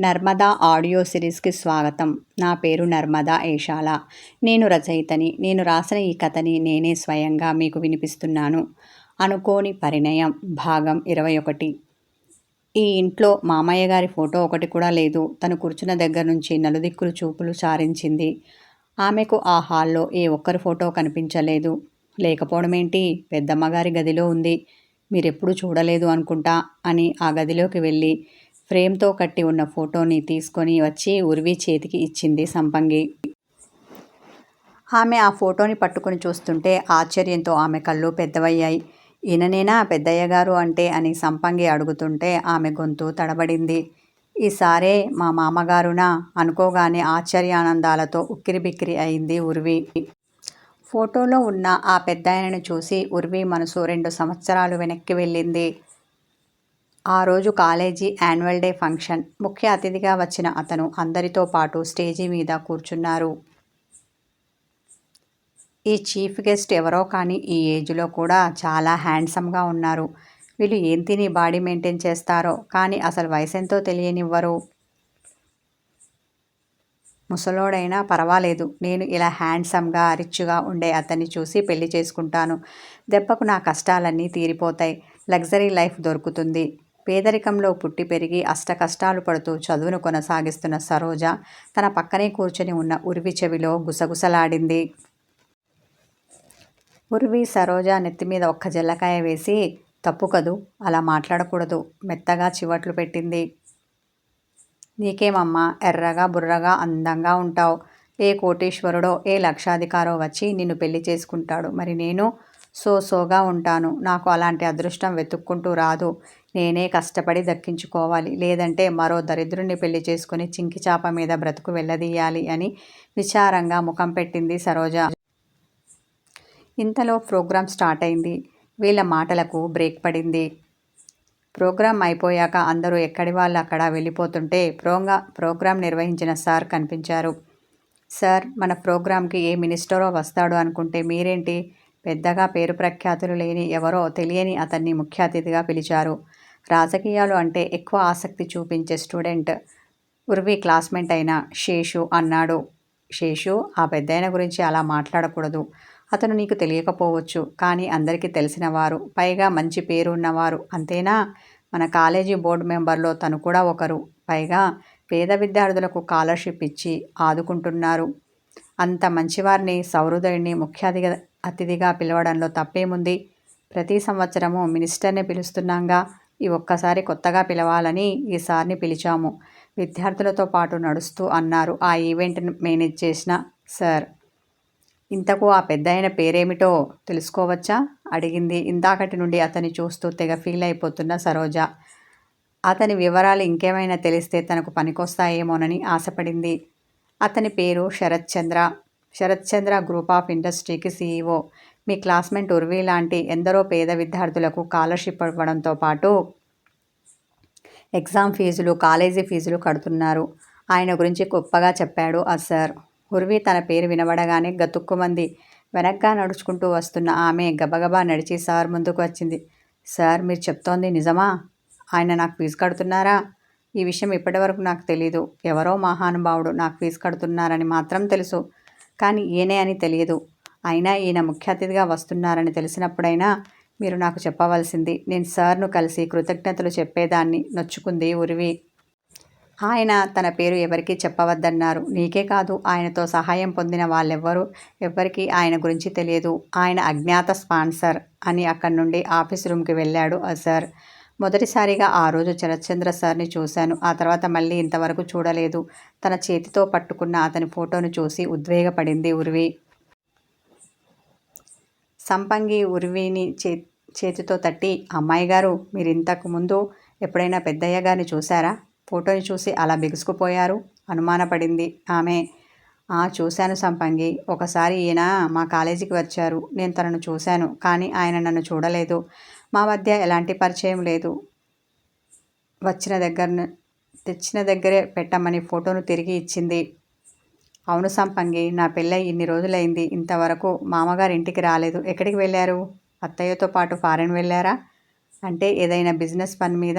Narmada audio సిరీస్కి స్వాగతం. నా పేరు నర్మదా ఏషాల. నేను రచయితని. నేను రాసిన ఈ కథని నేనే స్వయంగా మీకు వినిపిస్తున్నాను. అనుకోని పరిణయం. భాగం ఇరవై ఒకటి ఈ ఇంట్లో మామయ్య గారి ఫోటో ఒకటి కూడా లేదు. తను కూర్చున్న దగ్గర నుంచి నలుదిక్కులు చూపులు సారించింది ఆమెకు ఆ హాల్లో ఏ ఒక్కరి ఫోటో కనిపించలేదు. లేకపోవడమేంటి పెద్దమ్మగారి గదిలో ఉంది. మీరెప్పుడు చూడలేదు అనుకుంటా అని ఆ గదిలోకి వెళ్ళి ఫ్రేమ్తో కట్టి ఉన్న ఫోటోని తీసుకొని వచ్చి ఉర్వి చేతికి ఇచ్చింది సంపంగి. ఆమె ఆ ఫోటోని పట్టుకొని చూస్తుంటే ఆశ్చర్యంతో ఆమె కళ్ళు పెద్దవయ్యాయి. ఈయననేనా పెద్దయ్య గారు అంటే? అని సంపంగి అడుగుతుంటే ఆమె గొంతు తడబడింది. ఈసారే మా మామగారునా? అనుకోగానే ఆశ్చర్యానందాలతో ఉక్కిరిబిక్కిరి అయింది ఉర్వి. ఫోటోలో ఉన్న ఆ పెద్దాయనను చూసి ఉర్వి మనసు రెండు సంవత్సరాలు వెనక్కి వెళ్ళింది. ఆ రోజు కాలేజీ యాన్యువల్ డే ఫంక్షన్. ముఖ్య అతిథిగా వచ్చిన అతను అందరితో పాటు స్టేజీ మీద కూర్చున్నారు. ఈ చీఫ్ గెస్ట్ ఎవరో కానీ ఈ ఏజ్లో కూడా చాలా హ్యాండ్సమ్గా ఉన్నారు. వీళ్ళు ఏం తిని బాడీ మెయింటైన్ చేస్తారో కానీ అసలు వయసు ఎంతో తెలియనివ్వరు. ముసలోడైనా పర్వాలేదు. నేను ఇలా హ్యాండ్సమ్గా రిచ్గా ఉండే అతన్ని చూసి పెళ్ళి చేసుకుంటాను. దెబ్బకు నా కష్టాలన్నీ తీరిపోతాయి. లగ్జరీ లైఫ్ దొరుకుతుంది. పేదరికంలో పుట్టి పెరిగి అష్ట కష్టాలు పడుతూ చదువును కొనసాగిస్తున్న సరోజ తన పక్కనే కూర్చొని ఉన్న ఉరివి చెవిలో గుసగుసలాడింది. ఉరివి సరోజ నెత్తి మీద ఒక్క జల్లకాయ వేసి తప్పు కదూ అలా మాట్లాడకూడదు మెత్తగా చివట్లు పెట్టింది. నీకేమమ్మా ఎర్రగా బుర్రగా అందంగా ఉంటావు. ఏ కోటీశ్వరుడో ఏ లక్షాధికారో వచ్చి నిన్ను పెళ్ళి చేసుకుంటాడు. మరి నేను సో సోగా ఉంటాను. నాకు అలాంటి అదృష్టం వెతుక్కుంటూ రాదు. నేనే కష్టపడి దక్కించుకోవాలి. లేదంటే మరో దరిద్రుణ్ణి పెళ్ళి చేసుకుని చింకి చాప మీద బ్రతుకు వెళ్ళదీయాలి అని విచారంగా ముఖం పెట్టింది సరోజ. ఇంతలో ప్రోగ్రాం స్టార్ట్ అయింది. వీళ్ళ మాటలకు బ్రేక్ పడింది. ప్రోగ్రాం అయిపోయాక అందరూ ఎక్కడి వాళ్ళు అక్కడ వెళ్ళిపోతుంటే ప్రోగా ప్రోగ్రాం నిర్వహించిన సార్ కనిపించారు. సార్ మన ప్రోగ్రాంకి ఏ మినిస్టరో వస్తాడు అనుకుంటే మీరేంటి? పెద్దగా పేరు ప్రఖ్యాతులు లేని ఎవరో తెలియని అతన్ని ముఖ్య అతిథిగా పిలిచారు. రాజకీయాలు అంటే ఎక్కువ ఆసక్తి చూపించే స్టూడెంట్ ఉర్వి క్లాస్మేట్ అయిన శేషు అన్నాడు. శేషు ఆ పెద్దయిన గురించి అలా మాట్లాడకూడదు. అతను నీకు తెలియకపోవచ్చు కానీ అందరికీ తెలిసినవారు పైగా మంచి పేరు ఉన్నవారు అంతేనా? మన కాలేజీ బోర్డు మెంబర్లో తను కూడా ఒకరు. పైగా పేద విద్యార్థులకు స్కాలర్షిప్ ఇచ్చి ఆదుకుంటున్నారు. అంత మంచివారిని సౌహృదయుడిని ముఖ్య అతిథిగా అతిథిగా పిలవడంలో తప్పేముంది? ప్రతి సంవత్సరము మినిస్టర్ని పిలుస్తున్నాంగా. ఈ ఒక్కసారి కొత్తగా పిలవాలని ఈసారిని పిలిచాము. విద్యార్థులతో పాటు నడుస్తూ అన్నారు. ఆ ఈవెంట్ మేనేజ్ చేసిన సార్. ఇంతకు ఆ పెద్ద అయిన పేరేమిటో తెలుసుకోవచ్చా? అడిగింది. ఇందాకటి నుండి అతన్ని చూస్తూ తెగ ఫీల్ అయిపోతున్న సరోజ. అతని వివరాలు ఇంకేమైనా తెలిస్తే తనకు పనికొస్తాయేమోనని ఆశపడింది. అతని పేరు శరత్ చంద్ర. శరత్చంద్ర గ్రూప్ ఆఫ్ ఇండస్ట్రీకి సీఈఓ. మీ క్లాస్మేట్ ఉర్వి లాంటి ఎందరో పేద విద్యార్థులకు స్కాలర్షిప్ ఇవ్వడంతో పాటు ఎగ్జామ్ ఫీజులు కాలేజీ ఫీజులు కడుతున్నారు. ఆయన గురించి గొప్పగా చెప్పాడు ఆ సార్ ఉర్వి తన పేరు వినబడగానే గతుక్కుమంది వెనక్గా నడుచుకుంటూ వస్తున్న ఆమె గబగబా నడిచి సార్ ముందుకు వచ్చింది. సార్ మీరు చెప్తోంది నిజమా? ఆయన నాకు ఫీజు కడుతున్నారా? ఈ విషయం ఇప్పటివరకు నాకు తెలీదు. ఎవరో మహానుభావుడు నాకు ఫీజు కడుతున్నారని మాత్రం తెలుసు. కానీ ఈయనే అని తెలియదు. అయినా ఈయన ముఖ్య అతిథిగా వస్తున్నారని తెలిసినప్పుడైనా మీరు నాకు చెప్పవలసింది. నేను సార్ను కలిసి కృతజ్ఞతలు చెప్పేదాన్ని నొచ్చుకుంది ఉరివి. ఆయన తన పేరు ఎవరికీ చెప్పవద్దన్నారు. నీకే కాదు ఆయనతో సహాయం పొందిన వాళ్ళెవ్వరూ ఎవ్వరికీ ఆయన గురించి తెలియదు. ఆయన అజ్ఞాత స్పాన్సర్ అని అక్కడి నుండి ఆఫీస్ రూమ్కి వెళ్ళాడు ఆ సార్ మొదటిసారిగా ఆ రోజు శరత్చంద్ర సార్ని చూశాను. ఆ తర్వాత మళ్ళీ ఇంతవరకు చూడలేదు. తన చేతితో పట్టుకున్న అతని ఫోటోను చూసి ఉద్వేగపడింది ఉర్వి. సంపంగి ఉరివిని చే చేతితో తట్టి అమ్మాయి గారు మీరు ఇంతకు ముందు ఎప్పుడైనా పెద్దయ్య గారిని చూశారా? ఫోటోని చూసి అలా బిగుసుకుపోయారు? అనుమానపడింది ఆమె. చూశాను సంపంగి. ఒకసారి ఈయన మా కాలేజీకి వచ్చారు. నేను తనను చూశాను. కానీ ఆయన నన్ను చూడలేదు. మా మధ్య ఎలాంటి పరిచయం లేదు. వచ్చిన దగ్గర తెచ్చిన దగ్గరే పెట్టమని ఫోటోను తిరిగి ఇచ్చింది. అవును సంపంగి నా పెళ్ళై ఇన్ని రోజులైంది. ఇంతవరకు మామగారు ఇంటికి రాలేదు. ఎక్కడికి వెళ్ళారు? అత్తయ్యతో పాటు ఫారెన్ వెళ్ళారా? అంటే ఏదైనా బిజినెస్ పని మీద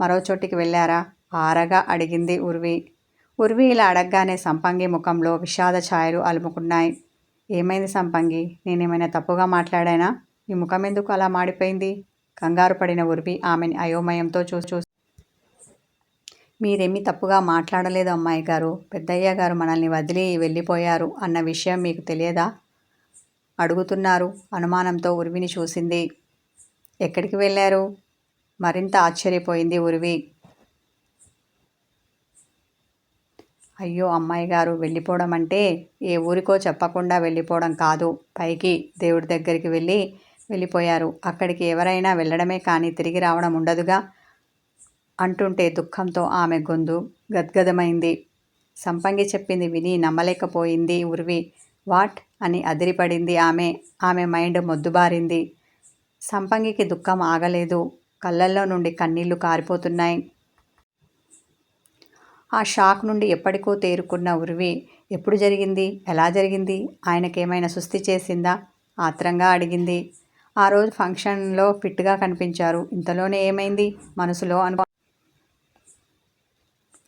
మరో చోటికి వెళ్ళారా? ఆరగా అడిగింది ఉర్వి. ఉర్వి ఇలా అడగగానే సంపంగి ముఖంలో విషాద ఛాయలు అలుముకున్నాయి. ఏమైంది సంపంగి? నేనేమైనా తప్పుగా మాట్లాడానా? ఈ ముఖం ఎందుకు అలా మాడిపోయింది? కంగారు పడిన ఉర్వి ఆమెని అయోమయంతో చూ చూ మీరేమీ తప్పుగా మాట్లాడలేదు అమ్మాయి గారు. పెద్దయ్య గారు మనల్ని వదిలి వెళ్ళిపోయారు అన్న విషయం మీకు తెలియదా? అడుగుతున్నారు అనుమానంతో ఉర్విని చూసింది. ఎక్కడికి వెళ్ళారు? మరింత ఆశ్చర్యపోయింది ఉర్వి అయ్యో అమ్మాయి గారు వెళ్ళిపోవడం అంటే ఏ ఊరికో చెప్పకుండా వెళ్ళిపోవడం కాదు. పైకి దేవుడి దగ్గరికి వెళ్ళి వెళ్ళిపోయారు. అక్కడికి ఎవరైనా వెళ్ళడమే కానీ తిరిగి రావడం ఉండదుగా? అంటుంటే దుఃఖంతో ఆమె గొంతు గద్గదమైంది. సంపంగి చెప్పింది విని నమ్మలేకపోయింది ఉర్వి. వాట్? అని అదిరిపడింది ఆమె. ఆమె మైండ్ మొద్దుబారింది. సంపంగికి దుఃఖం ఆగలేదు. కళ్ళల్లో నుండి కన్నీళ్ళు కారిపోతున్నాయి. ఆ షాక్ నుండి ఎప్పటికో తేరుకున్న ఉరివి ఎప్పుడు జరిగింది? ఎలా జరిగింది? ఆయనకేమైనా సుస్థి చేసిందా? ఆత్రంగా అడిగింది. ఆ రోజు ఫంక్షన్లో ఫిట్గా కనిపించారు. ఇంతలోనే ఏమైంది? మనసులో అనుకో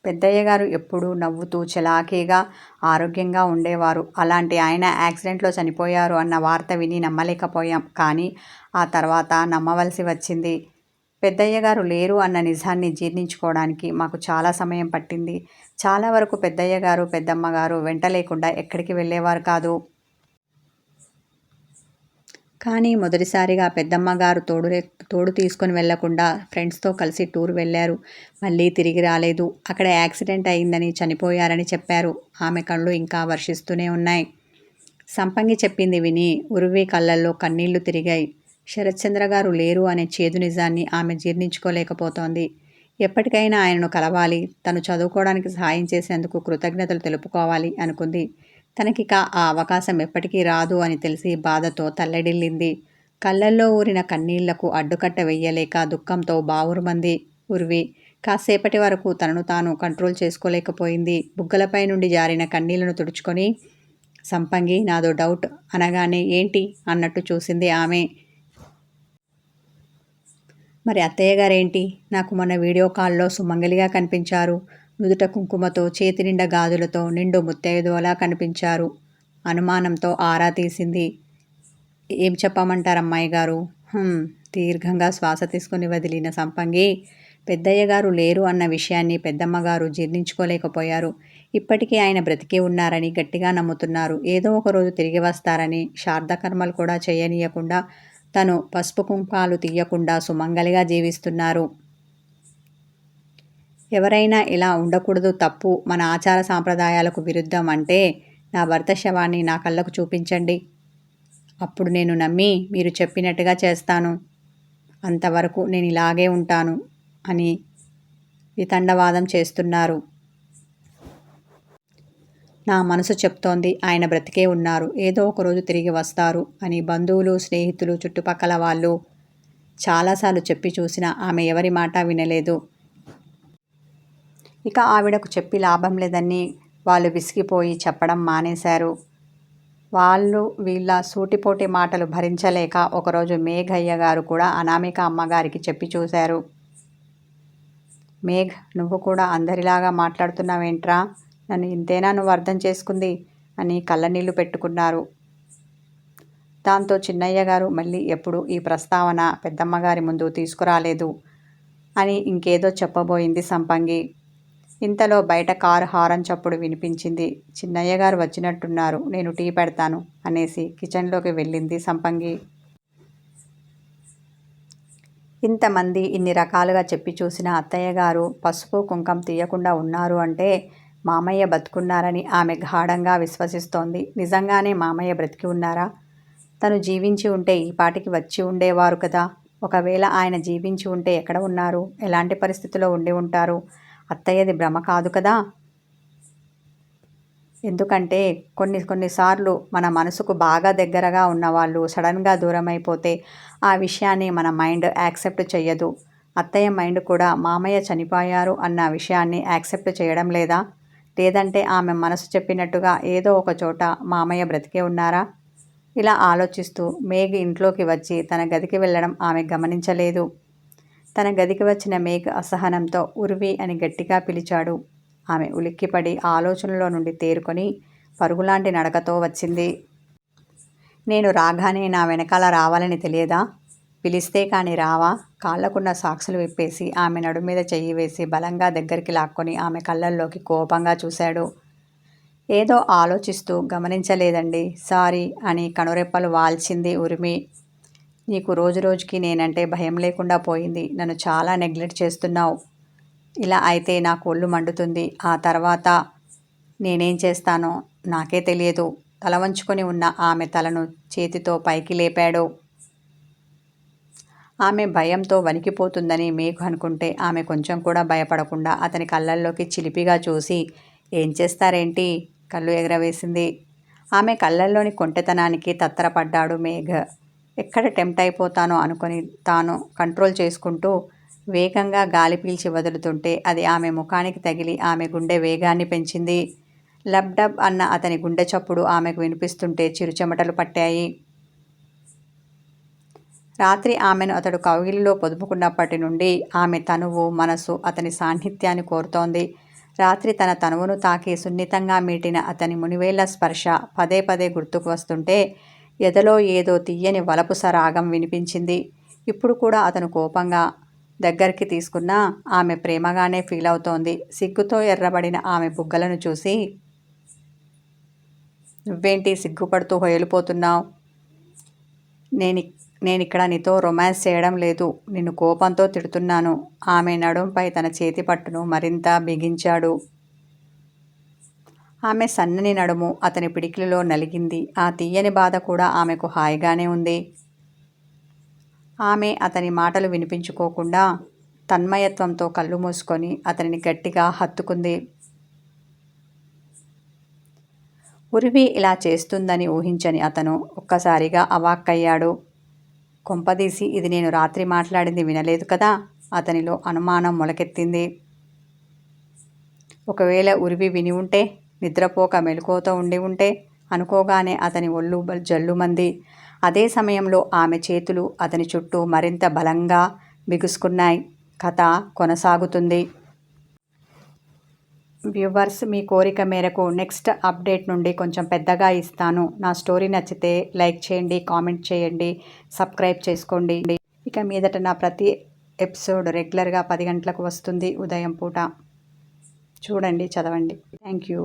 పెద్దయ్య గారు ఎప్పుడూ నవ్వుతూ చలాకీగా ఆరోగ్యంగా ఉండేవారు. అలాంటి ఆయన యాక్సిడెంట్లో చనిపోయారు అన్న వార్త విని నమ్మలేకపోయాం. కానీ ఆ తర్వాత నమ్మవలసి వచ్చింది. పెద్దయ్య గారు లేరు అన్న నిజాన్ని జీర్ణించుకోవడానికి మాకు చాలా సమయం పట్టింది. చాలా వరకు పెద్దయ్య గారు పెద్దమ్మ గారు వెంట లేకుండా ఎక్కడికి వెళ్ళేవారు కాదు. కానీ మొదటిసారిగా పెద్దమ్మగారు తోడురే తోడు తోడు తీసుకొని వెళ్ళకుండా ఫ్రెండ్స్తో కలిసి టూర్ వెళ్ళారు. మళ్ళీ తిరిగి రాలేదు. అక్కడ యాక్సిడెంట్ అయిందని చనిపోయారని చెప్పారు. ఆమె కళ్ళు ఇంకా వర్షిస్తూనే ఉన్నాయి. సంపంగి చెప్పింది విని ఉరువి కళ్ళల్లో కన్నీళ్ళు తిరిగాయి. శరత్చంద్ర గారు లేరు అనే చేదు నిజాన్ని ఆమె జీర్ణించుకోలేకపోతోంది. ఎప్పటికైనా ఆయనను కలవాలి తను చదువుకోవడానికి సహాయం చేసేందుకు కృతజ్ఞతలు తెలుపుకోవాలి అనుకుంది. తనకిక ఆ అవకాశం ఎప్పటికీ రాదు అని తెలిసి బాధతో తల్లడిల్లింది. కళ్ళల్లో ఊరిన కన్నీళ్ళకు అడ్డుకట్ట వెయ్యలేక దుఃఖంతో బావురుమంది ఉర్వి. కాసేపటి వరకు తనను తాను కంట్రోల్ చేసుకోలేకపోయింది. బుగ్గలపై నుండి జారిన కన్నీళ్ళను తుడుచుకొని సంపంగి నాదో డౌట్ అనగానే ఏంటి అన్నట్టు చూసింది ఆమె. మరి అత్తయ్య గారేంటి? నాకు మొన్న వీడియో కాల్లో సుమంగలిగా కనిపించారు. నుదుట కుంకుమతో చేతి నిండా గాజులతో నిండు ముత్తైదువలా కనిపించారు. అనుమానంతో ఆరా తీసింది. ఏం చెప్పమంటారు అమ్మాయి గారు దీర్ఘంగా శ్వాస తీసుకుని వదిలిన సంపంగి పెద్దయ్య గారు లేరు అన్న విషయాన్ని పెద్దమ్మగారు జీర్ణించుకోలేకపోయారు. ఇప్పటికీ ఆయన బ్రతికే ఉన్నారని గట్టిగా నమ్ముతున్నారు. ఏదో ఒకరోజు తిరిగి వస్తారని శారదకర్మలు కూడా చేయనీయకుండా తను పసుపు కుంకాలు తీయకుండా సుమంగలిగా జీవిస్తున్నారు. ఎవరైనా ఇలా ఉండకూడదు తప్పు మన ఆచార సాంప్రదాయాలకు విరుద్ధం అంటే నా భర్త శవాన్ని నా కళ్ళకు చూపించండి. అప్పుడు నేను నమ్మి మీరు చెప్పినట్టుగా చేస్తాను. అంతవరకు నేను ఇలాగే ఉంటాను అని వితండవాదం చేస్తున్నారు. నా మనసు చెప్తోంది ఆయన బ్రతికే ఉన్నారు ఏదో ఒకరోజు తిరిగి వస్తారు అని బంధువులు స్నేహితులు చుట్టుపక్కల వాళ్ళు చాలాసార్లు చెప్పి చూసినా ఆమె ఎవరి మాట వినలేదు. ఇక ఆవిడకు చెప్పి లాభం లేదని వాళ్ళు విసిగిపోయి చెప్పడం మానేశారు. వాళ్ళు వీళ్ళ సూటిపోటి మాటలు భరించలేక ఒకరోజు మేఘయ్య గారు కూడా అనామిక అమ్మగారికి చెప్పి చూశారు. మేఘ్ నువ్వు కూడా అందరిలాగా మాట్లాడుతున్నావేంట్రా? నన్ను ఇంతేనా నువ్వు అర్థం చేసుకుంది? అని కళ్ళనీళ్ళు పెట్టుకున్నారు. దాంతో చిన్నయ్య గారు మళ్ళీ ఎప్పుడు ఈ ప్రస్తావన పెద్దమ్మగారి ముందు తీసుకురాలేదు అని ఇంకేదో చెప్పబోయింది సంపంగి. ఇంతలో బయట కారు హారన్ చప్పుడు వినిపించింది. చిన్నయ్య గారు వచ్చినట్టున్నారు. నేను టీ పెడతాను అనేసి కిచెన్లోకి వెళ్ళింది సంపంగి. ఇంతమంది ఇన్ని రకాలుగా చెప్పి చూసిన అత్తయ్య గారు పసుపు కుంకం తీయకుండా ఉన్నారు అంటే మామయ్య బతుకున్నారని ఆమె గాఢంగా విశ్వసిస్తోంది. నిజంగానే మామయ్య బ్రతికి ఉన్నారా? తను జీవించి ఉంటే ఈ పాటికి వచ్చి ఉండేవారు కదా. ఒకవేళ ఆయన జీవించి ఉంటే ఎక్కడ ఉన్నారు? ఎలాంటి పరిస్థితిలో ఉండి ఉంటారు? అత్తయ్యది భ్రమ కాదు కదా? ఎందుకంటే కొన్ని కొన్నిసార్లు మన మనసుకు బాగా దగ్గరగా ఉన్నవాళ్ళు సడన్గా దూరం అయిపోతే ఆ విషయాన్ని మన మైండ్ యాక్సెప్ట్ చెయ్యదు. అత్తయ్య మైండ్ కూడా మామయ్య చనిపోయారు అన్న విషయాన్ని యాక్సెప్ట్ చేయడం లేదా? లేదంటే ఆమె మనసు చెప్పినట్టుగా ఏదో ఒక చోట మామయ్య బ్రతికే ఉన్నారా? ఇలా ఆలోచిస్తూ మేఘ ఇంట్లోకి వచ్చి తన గదికి వెళ్ళడం ఆమె గమనించలేదు. తన గదికి వచ్చిన మేఘ అసహనంతో ఉర్వి అని గట్టిగా పిలిచాడు. ఆమె ఉలిక్కిపడి ఆలోచనలో నుండి తేరుకొని పరుగులాంటి నడకతో వచ్చింది. నేను రాగానే నా వెనకాల రావాలని తెలియదా? పిలిస్తే కానీ రావా? కాళ్ళకున్న సాక్సులు విప్పేసి ఆమె నడుము మీద చెయ్యి వేసి బలంగా దగ్గరికి లాక్కొని ఆమె కళ్ళల్లోకి కోపంగా చూశాడు. ఏదో ఆలోచిస్తూ గమనించలేదండి. సారీ అని కనురెప్పలు వాల్చింది ఉరిమి. నీకు రోజు రోజుకి నేనంటే భయం లేకుండా పోయింది. నన్ను చాలా నెగ్లెక్ట్ చేస్తున్నావు. ఇలా అయితే నాకు ఒళ్ళు మండుతుంది. ఆ తర్వాత నేనేం చేస్తానో నాకే తెలియదు. తల వంచుకొని ఉన్న ఆమె తలను చేతితో పైకి లేపాడు. ఆమె భయంతో వణికిపోతుందని మేఘు అనుకుంటే ఆమె కొంచెం కూడా భయపడకుండా అతని కళ్ళల్లోకి చిలిపిగా చూసి ఏం చేస్తారేంటి? కళ్ళు ఎగరవేసింది. ఆమె కళ్ళల్లోని కొంటెతనానికి తత్తరపడ్డాడు మేఘ. ఎక్కడ టెంప్ట్ అయిపోతానో అనుకొని తాను కంట్రోల్ చేసుకుంటూ వేగంగా గాలి పీల్చి వదులుతుంటే అది ఆమె ముఖానికి తగిలి ఆమె గుండె వేగాన్ని పెంచింది. లబ్డబ్ అన్న అతని గుండె చప్పుడు ఆమెకు వినిపిస్తుంటే చిరుచెమటలు పట్టాయి. రాత్రి ఆమెను అతడు కౌగిలిలో పొదుపుకున్నప్పటి నుండి ఆమె తనువు మనసు అతని సాన్నిధ్యాన్ని కోరుతోంది. రాత్రి తన తనువును తాకి సున్నితంగా మీటిన అతని మునివేళ్ళ స్పర్శ పదే పదే గుర్తుకు వస్తుంటే ఎదలో ఏదో తీయని వలపు సరాగం వినిపించింది. ఇప్పుడు కూడా అతను కోపంగా దగ్గరికి తీసుకున్నా ఆమె ప్రేమగానే ఫీల్ అవుతోంది. సిగ్గుతో ఎర్రబడిన ఆమె బుగ్గలను చూసి నువ్వేంటి సిగ్గుపడుతూ హొయలిపోతున్నావు నేను నేనిక్కడ నీతో రొమాన్స్ చేయడం లేదు. నిన్ను కోపంతో తిడుతున్నాను. ఆమె నడుంపై తన చేతి పట్టును మరింత బిగించాడు. ఆమె సన్నని నడుము అతని పిడికిలిలో నలిగింది. ఆ తీయని బాధ కూడా ఆమెకు హాయిగానే ఉంది. ఆమె అతని మాటలు వినిపించుకోకుండా తన్మయత్వంతో కళ్ళు మూసుకొని అతనిని గట్టిగా హత్తుకుంది. ఉరివి ఇలా చేస్తుందని ఊహించని అతను ఒక్కసారిగా అవాక్కయ్యాడు. కొంపదీసి ఇది నేను రాత్రి మాట్లాడింది వినలేదు కదా? అతనిలో అనుమానం మొలకెత్తింది. ఒకవేళ ఉరివి విని ఉంటే నిద్రపోక మెలకువతో ఉండి ఉంటే అనుకోగానే అతని ఒళ్ళు జల్లుమంది. అదే సమయంలో ఆమె చేతులు అతని చుట్టూ మరింత బలంగా బిగుసుకున్నాయి. కథ కొనసాగుతుంది. వ్యూవర్స్ మీ కోరిక మేరకు నెక్స్ట్ అప్డేట్ నుండి కొంచెం పెద్దగా ఇస్తాను. నా స్టోరీ నచ్చితే లైక్ చేయండి కామెంట్ చేయండి సబ్స్క్రైబ్ చేసుకోండి. ఇక మీదట నా ప్రతి ఎపిసోడ్ రెగ్యులర్గా పది గంటలకు వస్తుంది. ఉదయం పూట. చూడండి చదవండి. Thank you